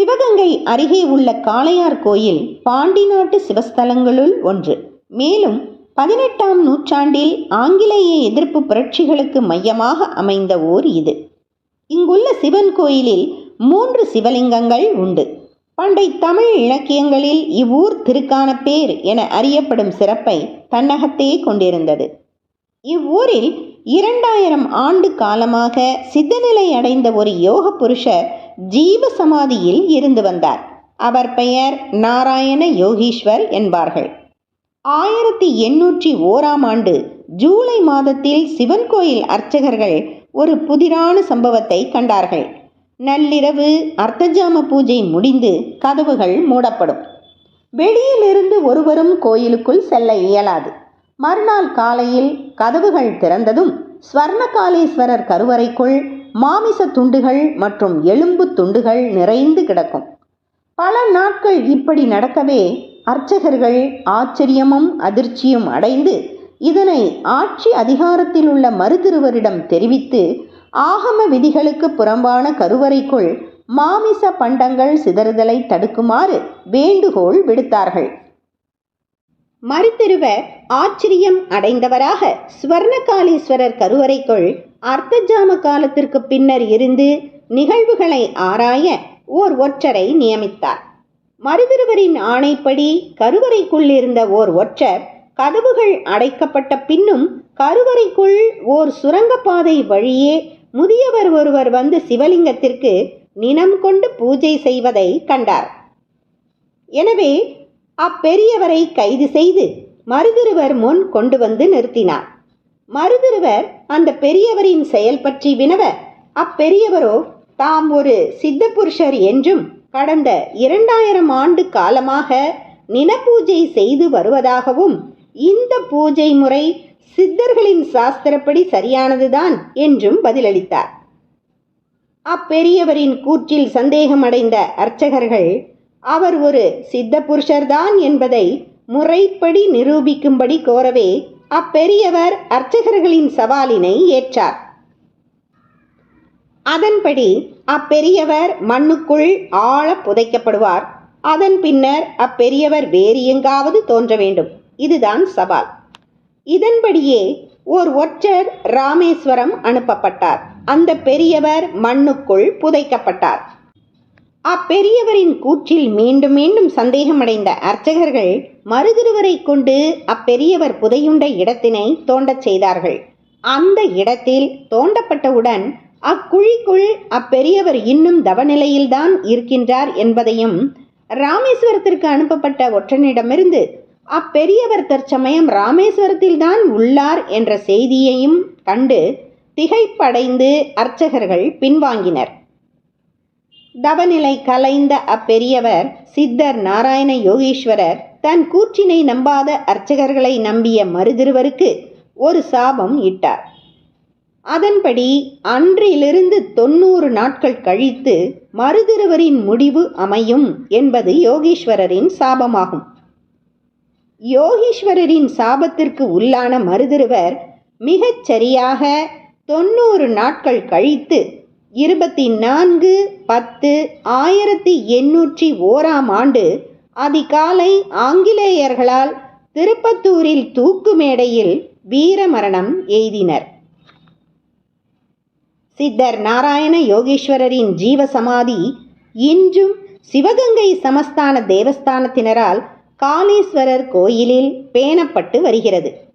சிவகங்கை அருகே உள்ள காளையார் கோயில் பாண்டி நாட்டு சிவஸ்தலங்களுள் ஒன்று. மேலும் பதினெட்டாம் நூற்றாண்டில் ஆங்கிலேய எதிர்ப்பு புரட்சிகளுக்கு மையமாக அமைந்த ஊர் இது. இங்குள்ள சிவன் கோயிலில் மூன்று சிவலிங்கங்கள் உண்டு. பண்டை தமிழ் இலக்கியங்களில் இவ்வூர் திருக்கானப்பேர் என அறியப்படும் சிறப்பை தன்னகத்தையே கொண்டிருந்தது. இவ்வூரில் இரண்டாயிரம் ஆண்டு காலமாக சித்தநிலை அடைந்த ஒரு யோக புருஷர் ஜீவ சமாதியில் இருந்து வந்தார். அவர் பெயர் நாராயண யோகீஸ்வர் என்பார்கள். ஆயிரத்தி எண்ணூற்றி ஓராம் ஆண்டு ஜூலை மாதத்தில் சிவன் கோயில் அர்ச்சகர்கள் ஒரு புதிரான சம்பவத்தை கண்டார்கள். நள்ளிரவு அர்த்தஜாம பூஜை முடிந்து கதவுகள் மூடப்படும். வெளியிலிருந்து ஒருவரும் கோயிலுக்குள் செல்ல இயலாது. மறுநாள் காலையில் கதவுகள் திறந்ததும் ஸ்வர்ணகாலேஸ்வரர் கருவறைக்குள் மாமிச துண்டுகள் மற்றும் எலும்பு துண்டுகள் நிறைந்து கிடக்கும். பல நாட்கள் இப்படி நடக்கவே அர்ச்சகர்கள் ஆச்சரியமும் அதிர்ச்சியும் அடைந்து இதனை ஆட்சி அதிகாரத்தில் உள்ள மருதிருவரிடம் தெரிவித்து ஆகம விதிகளுக்கு புறம்பான கருவறைக்குள் மாமிச பண்டங்கள் சிதறுதலை தடுக்குமாறு வேண்டுகோள் விடுத்தார்கள். மறுதிருவர் ஆச்சரியம் அடைந்தவராக ஸ்வர்ணகாலீஸ்வரர் கருவறைக்குள் அர்த்தஜாம காலத்திற்கு பின்னர் இருந்து நிகழ்வுகளை ஆராய ஓர் ஒற்றரை நியமித்தார். மருதிருவரின் ஆணைப்படி கருவறைக்குள் இருந்த ஓர் ஒற்றர் கதவுகள் அடைக்கப்பட்ட பின்னும் கருவறைக்குள் ஓர் சுரங்கப்பாதை வழியே முதியவர் ஒருவர் வந்து சிவலிங்கத்திற்கு நினம் கொண்டு பூஜை செய்வதை கண்டார். எனவே அப்பெரியவரை கைது செய்து மருதிருவர் முன் கொண்டு வந்து நிறுத்தினார். மருதிருவர் அந்த பெரியவரின் செயல் பற்றி வினவ அப்பெரியவரோ தாம் ஒரு சித்த புருஷர் என்றும் கடந்த இரண்டாயிரம் ஆண்டு காலமாக நினப்பூஜை செய்து வருவதாகவும் இந்த பூஜை முறை சித்தர்களின் சாஸ்திரப்படி சரியானதுதான் என்றும் பதிலளித்தார். அப்பெரியவரின் கூற்றில் சந்தேகமடைந்த அர்ச்சகர்கள் அவர் ஒரு சித்த புருஷர்தான் என்பதை முறைப்படி நிரூபிக்கும்படி கோரவே அப்பெரியவர் அர்ச்சகர்களின் சவாலினை ஏற்றார். அதன்படி அப்பெரியவர் மண்ணுக்குள் ஆழ புதைக்கப்படுவார். அதன் பின்னர் அப்பெரியவர் வேறு எங்காவது தோன்ற வேண்டும். இதுதான் சவால். இதன்படியே ஓர் ஒற்றர் ராமேஸ்வரம் அனுப்பப்பட்டார். அந்த பெரியவர் மண்ணுக்குள் புதைக்கப்பட்டார். அப்பெரியவரின் கூற்றில் மீண்டும் மீண்டும் சந்தேகமடைந்த அர்ச்சகர்கள் மருதிருவரை கொண்டு அப்பெரியவர் புதையுண்ட இடத்தினை தோண்டச் செய்தார்கள். அந்த இடத்தில் தோண்டப்பட்டவுடன் அக்குழிக்குள் அப்பெரியவர் இன்னும் தவநிலையில்தான் இருக்கின்றார் என்பதையும் ராமேஸ்வரத்திற்கு அனுப்பப்பட்ட ஒற்றனிடமிருந்து அப்பெரியவர் தற்சமயம் ராமேஸ்வரத்தில்தான் உள்ளார் என்ற செய்தியையும் கண்டு திகைப்படைந்து அர்ச்சகர்கள் பின்வாங்கினர். தவநிலை கலைந்த அப்பெரியவர் சித்தர் நாராயண யோகீஸ்வரர் தன் கூற்றினை நம்பாத அர்ச்சகர்களை நம்பிய மருதிருவருக்கு ஒரு சாபம் இட்டார். அதன்படி அன்றிலிருந்து தொண்ணூறு நாட்கள் கழித்து மருதிருவரின் முடிவு அமையும் என்பது யோகீஸ்வரரின் சாபமாகும். யோகீஸ்வரரின் சாபத்திற்கு உள்ளான மருதிருவர் மிகச் சரியாக தொண்ணூறு நாட்கள் கழித்து இருபத்தி நான்கு பத்து ஆயிரத்தி எண்ணூற்றி ஓராம் ஆண்டு அதிகாலை ஆங்கிலேயர்களால் திருப்பத்தூரில் தூக்கு மேடையில் வீரமரணம் எய்தினர். சித்தர் நாராயண யோகேஸ்வரரின் ஜீவசமாதி இன்றும் சிவகங்கை சமஸ்தான தேவஸ்தானத்தினரால் காளீஸ்வரர் கோயிலில் பேணப்பட்டு வருகிறது.